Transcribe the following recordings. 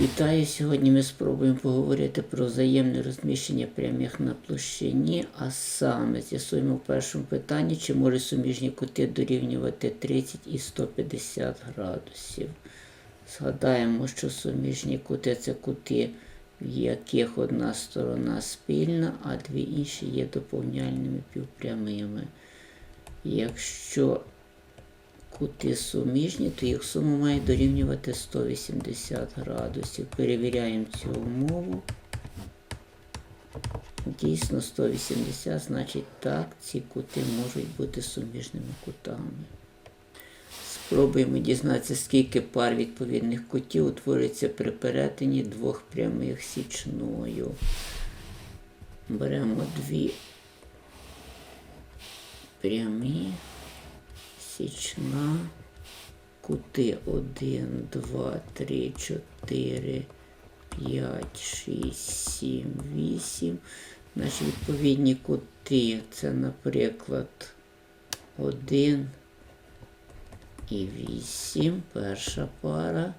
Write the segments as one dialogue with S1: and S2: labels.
S1: Вітаю! Сьогодні ми спробуємо поговорити про взаємне розміщення прямих на площині, а саме з'ясуємо в першому питанні, чи можуть суміжні кути дорівнювати 30 і 150 градусів. Згадаємо, що суміжні кути це кути, в яких одна сторона спільна, а дві інші є доповняльними півпрямими. Якщо кути суміжні, то їх сума має дорівнювати 180 градусів. Перевіряємо цю умову. Дійсно 180, значить так, ці кути можуть бути суміжними кутами. Спробуємо дізнатися, скільки пар відповідних кутів утворюється при перетині двох прямих січною. Беремо дві прямі січна, кути 1, 2, 3, 4, 5, 6, 7, 8. Наші відповідні кути це, наприклад, 1 і 8, перша пара,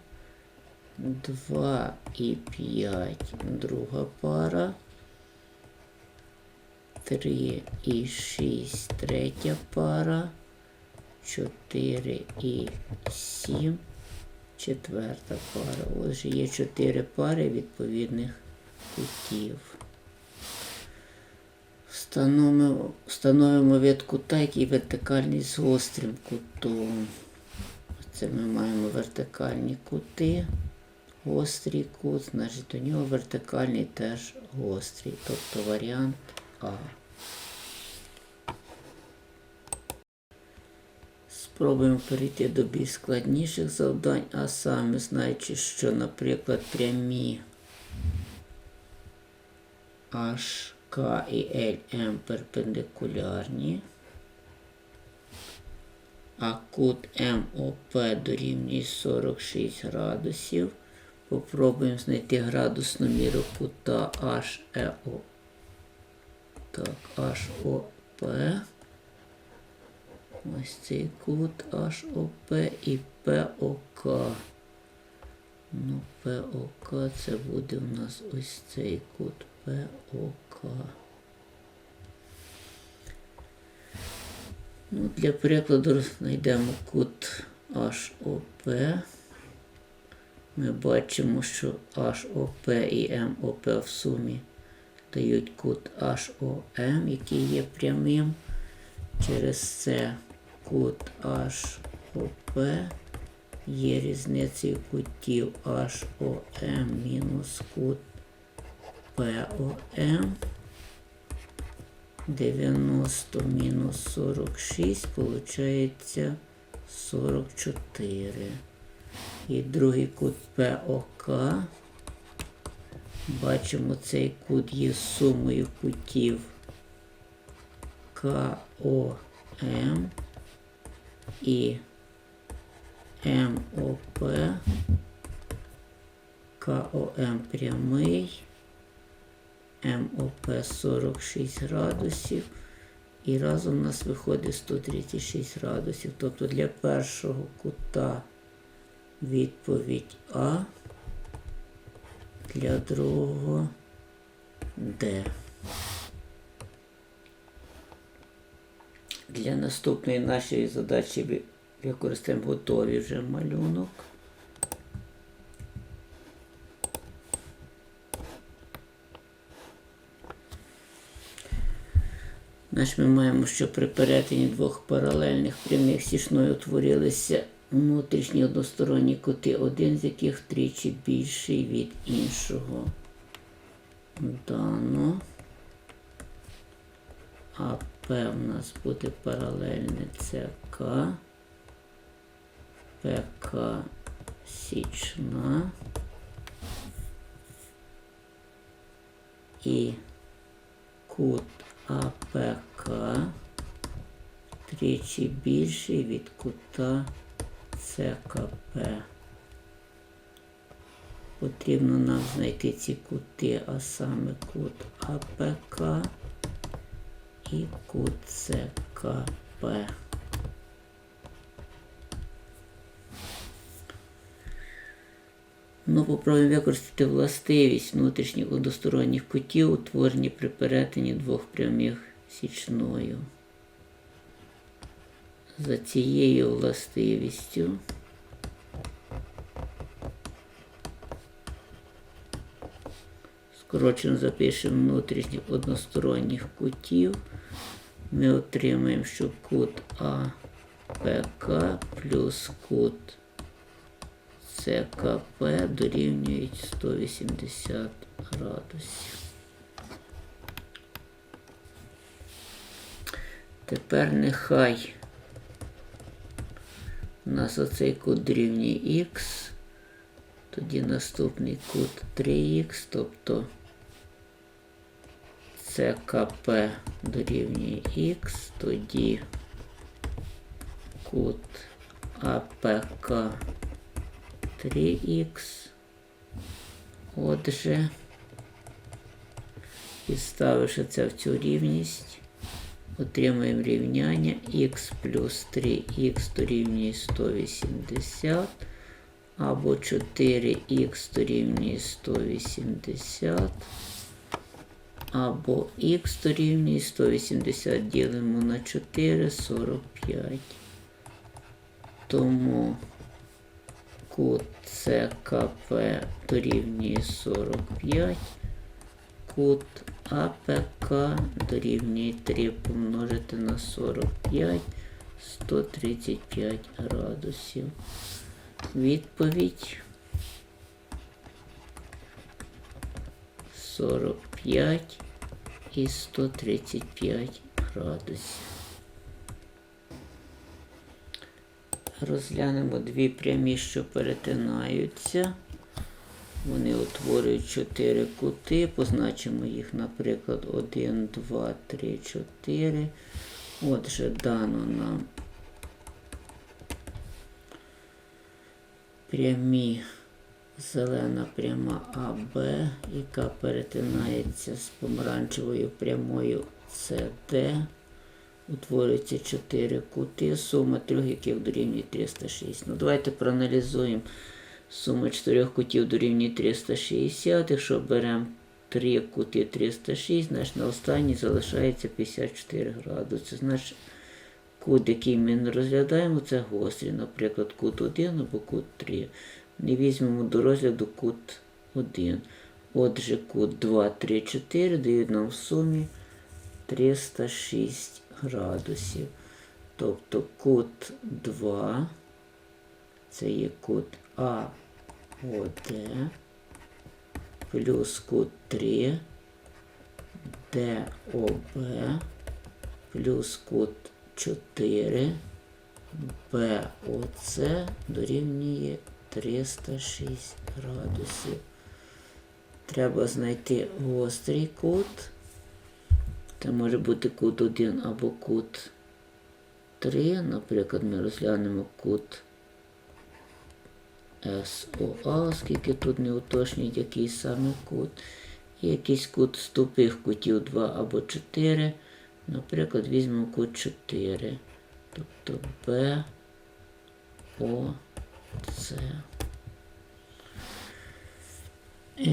S1: 2 і 5, друга пара. 3 і 6, третя пара. 4 і 7, четверта пара. Отже, є 4 пари відповідних кутів. Встановимо, встановимо вид кута, який вертикальний з гострим кутом. Це ми маємо вертикальні кути, гострий кут, значить до нього вертикальний теж гострий, тобто варіант А. Спробуємо перейти до більш складніших завдань, а саме знаючи, що, наприклад, прямі H, K і L, M перпендикулярні, а кут МОП дорівнює 46 градусів. Попробуємо знайти градусну міру кута HEO. Так, HOP. Ось цей кут HOP і POK. Ну, POK це буде у нас ось цей кут POK. Ну, Для прикладу знайдемо кут HOP. Ми бачимо, що HOP і MOP в сумі дають кут HOM, який є прямим. Через це кут HOP є різницею кутів HOM мінус кут POM. 90 мінус 46 получається 44. І другий кут POK. Бачимо, цей кут є сумою кутів КОМ і МОП. КОМ прямий, МОП 46 градусів. І разом у нас виходить 136 градусів. Тобто для першого кута відповідь А, для другого Д. Для наступної нашої задачі використаємо готовий вже малюнок. Значить, ми маємо, що при перетині двох паралельних прямих січною утворилися внутрішні односторонні кути, один з яких втричі більший від іншого. Дано. А П у нас буде паралельне ЦК. ПК січна. І кут АПК тричі більший від кута ЦКП. Потрібно нам знайти ці кути, а саме кут АПК і ЦКП. Ну, попробуємо використати властивість внутрішніх односторонніх кутів, утворені при перетині двох прямих січною. За цією властивістю скорочено запишемо внутрішніх односторонніх кутів. Ми отримаємо, що кут АПК плюс кут ЦКП дорівнюють 180 градусів. Тепер нехай у нас оцей кут дорівнює х, тоді наступний кут 3х, тобто ЦКП дорівнює х, тоді кут АПК 3х. Отже, підставивши це в цю рівність, отримаємо рівняння х плюс 3х дорівнює 180, або 4х дорівнює 180, або х дорівнює 180 ділимо на 4, 45. Тому кут ЦКП дорівнює 45, кут АПК дорівнює 3 помножити на 45, 135 градусів. Відповідь 45 і 135 градусів. Розглянемо дві прямі, що перетинаються. Вони утворюють чотири кути. Позначимо їх, наприклад, 1, 2, 3, 4. Отже, дано нам прямі зелена пряма АБ, яка перетинається з помаранчевою прямою СД. Утворюється 4 кути, сума трьох, яких дорівнює 306. Ну, давайте проаналізуємо. Сума 4 кутів дорівнює 360. Якщо беремо 3 кути 306, значить на останній залишається 54 градуси. Значить, кут, який ми не розглядаємо, це гострий. Наприклад, кут 1 або кут 3. Не візьмемо до розгляду кут 1. Отже, кут 2, 3, 4 дають нам в сумі 306 градусів. Тобто кут 2, це є кут АОД, плюс кут 3, ДОБ, плюс кут 4, БОЦ дорівнює 306 градусів. Треба знайти гострий кут. Це може бути кут 1 або кут 3. Наприклад, ми розглянемо кут СОА, оскільки тут не уточнюють, який саме кут. І якийсь кут з тупих кутів 2 або 4. Наприклад, візьмемо кут 4. Тобто Б, О, С.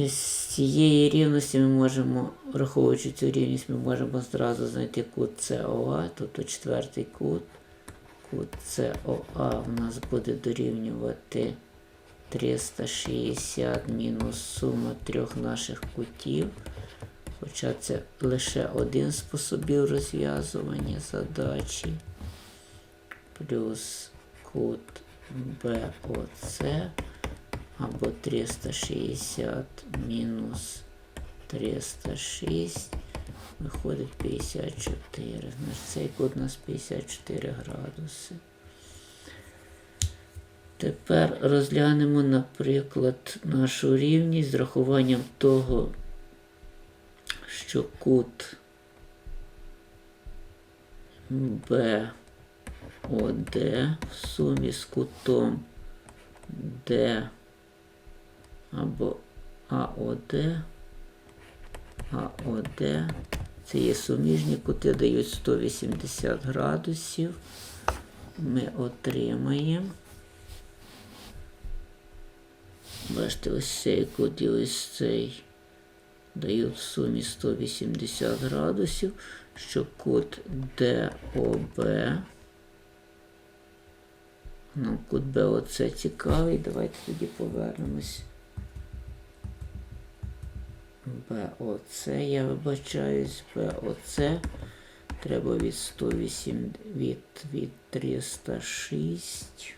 S1: З цієї рівності ми можемо, враховуючи цю рівність, ми можемо зразу знайти кут СОА, тобто четвертий кут. Кут СОА в нас буде дорівнювати 360 мінус сума трьох наших кутів. Хоча це лише один способів розв'язування задачі. Плюс кут БОЦ або 360 мінус 306 виходить 54. Значить, цей кут у нас 54 градуси. Тепер розглянемо, наприклад, нашу рівність з рахуванням того, що кут БОД в сумі з кутом Д або АОД, АОД. Це є суміжні кути, дають 180 градусів. Ми отримаємо бачите, ось цей кут і ось цей дають в сумі 180 градусів, що кут ДОБ. Нам кут БОЦ цікавий. Давайте тоді повернемось. БОЦ, я вибачаюсь, БОЦ. Треба від 108 від, від 306.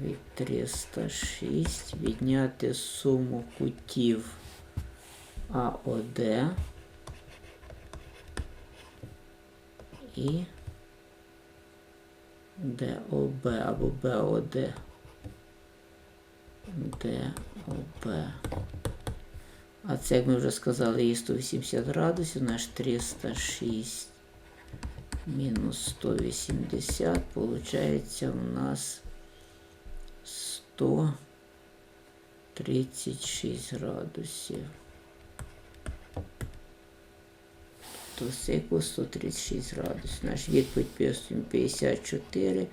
S1: Від 306 відняти суму кутів АОД і ДОБ або БОД. ДОБ. А це, як ми вже сказали, є 180 градусів, наш 306 мінус 180, получається у нас 136 градусів. То яку 136 градусів. Наш відповідь писуємо 54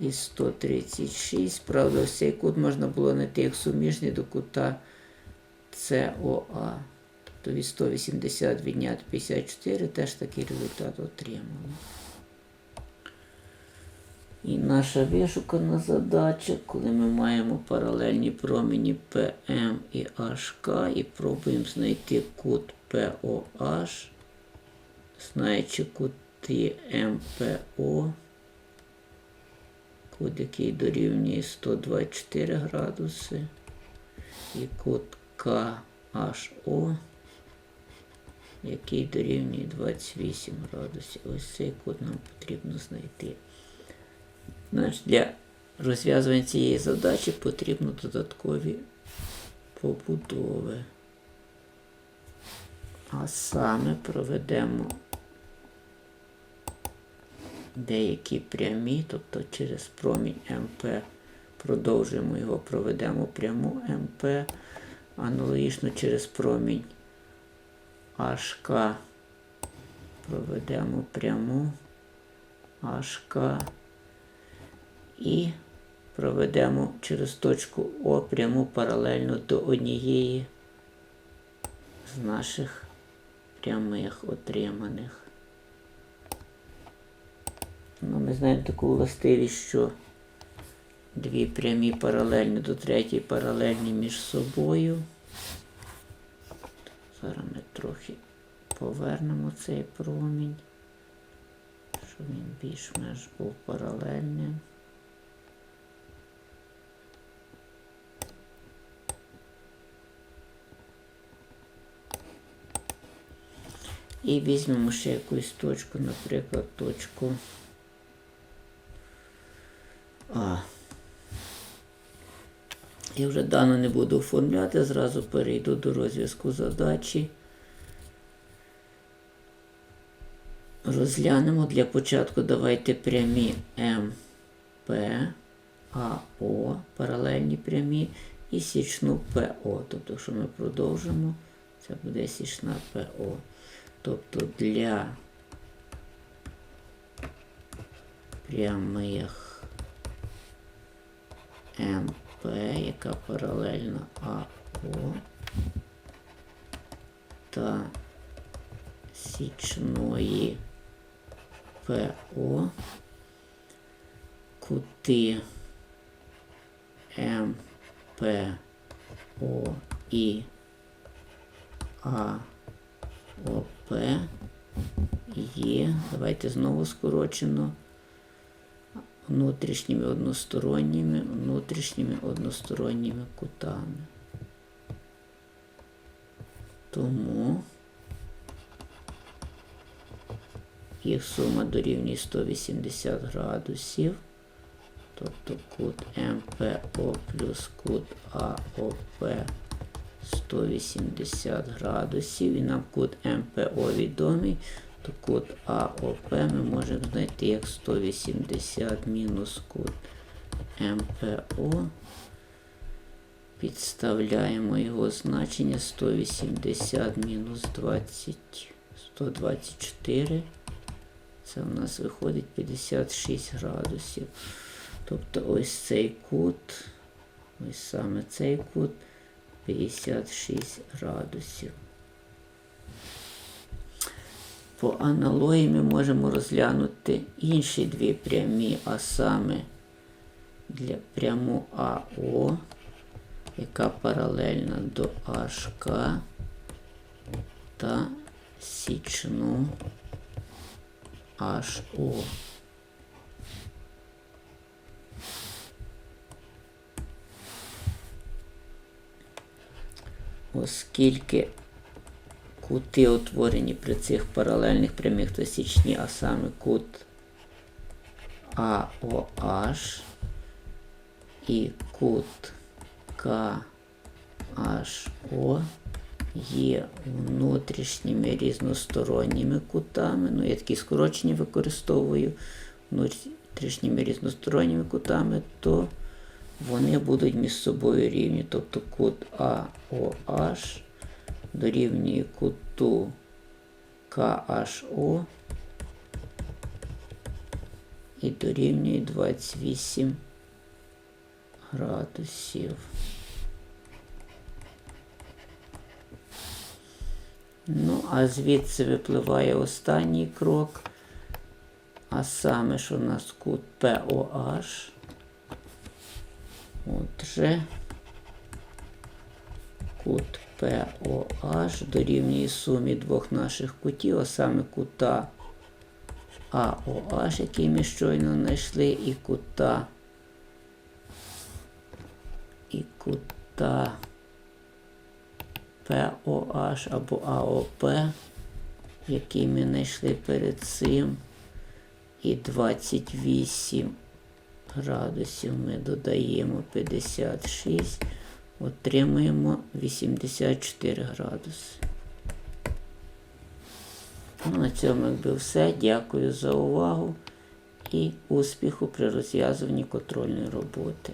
S1: і 136. Правда, ось цей кут можна було знайти як суміжний до кута СОА. Тобто від 180 відняти 54, теж такий результат отримали. І наша вишукана задача, коли ми маємо паралельні промені PM і HK і пробуємо знайти кут POH, знаючи кути МПО, кут, який дорівнює 124 градуси, і кут КHO, який дорівнює 28 градусів. Ось цей кут нам потрібно знайти. Значить, для розв'язування цієї задачі потрібно додаткові побудови. А саме проведемо деякі прямі, тобто через промінь МП продовжуємо його, проведемо пряму МП, аналогічно через промінь HK проведемо пряму HK і проведемо через точку О пряму паралельно до однієї з наших прямих отриманих. Ну, Ми знаємо таку властивість, що дві прямі паралельні до третьої паралельні між собою. Зараз ми трохи повернемо цей промінь, щоб він більш-менш був паралельним. І візьмемо ще якусь точку, наприклад, точку А. Я вже дану не буду оформляти, зразу перейду до розв'язку задачі. Розглянемо для початку давайте прямі МП, АО, паралельні прямі і січну ПО. Тобто, якщо ми продовжимо, це буде січна ПО. Тобто для прямих МП, яка паралельна АО та січної ПО кути МПО і АОП є, давайте знову скорочено внутрішніми односторонніми, внутрішніми односторонніми кутами. Тому їх сума дорівнює 180 градусів, тобто кут МПО плюс кут АОП 180 градусів, і нам кут МПО відомий, то кут АОП ми можемо знайти як 180 мінус кут МПО. Підставляємо його значення 180 мінус 20, 124. Це у нас виходить 56 градусів. Тобто ось цей кут, ось саме цей кут 56 градусів. По аналогії ми можемо розглянути інші дві прямі, а саме для пряму АО, яка паралельна до HK та січну HO. Оскільки кути утворені при цих паралельних прямих та січні, а саме кут AOH і кут KHO є внутрішніми різносторонніми кутами. Ну, я такі скорочення використовую внутрішніми різносторонніми кутами, то вони будуть між собою рівні. Тобто кут AOH дорівнює куту KHO і дорівнює 28 градусів. Ну, а звідси випливає останній крок, а саме, що у нас кут POH. Отже, кут POH дорівнює сумі двох наших кутів, а саме кута AOH, який ми щойно знайшли, і кута і кута POH або AOP, який ми знайшли перед цим. І 28 градусів ми додаємо 56, отримуємо 84 градуси. Ну, на цьому якби все. Дякую за увагу і успіху при розв'язуванні контрольної роботи.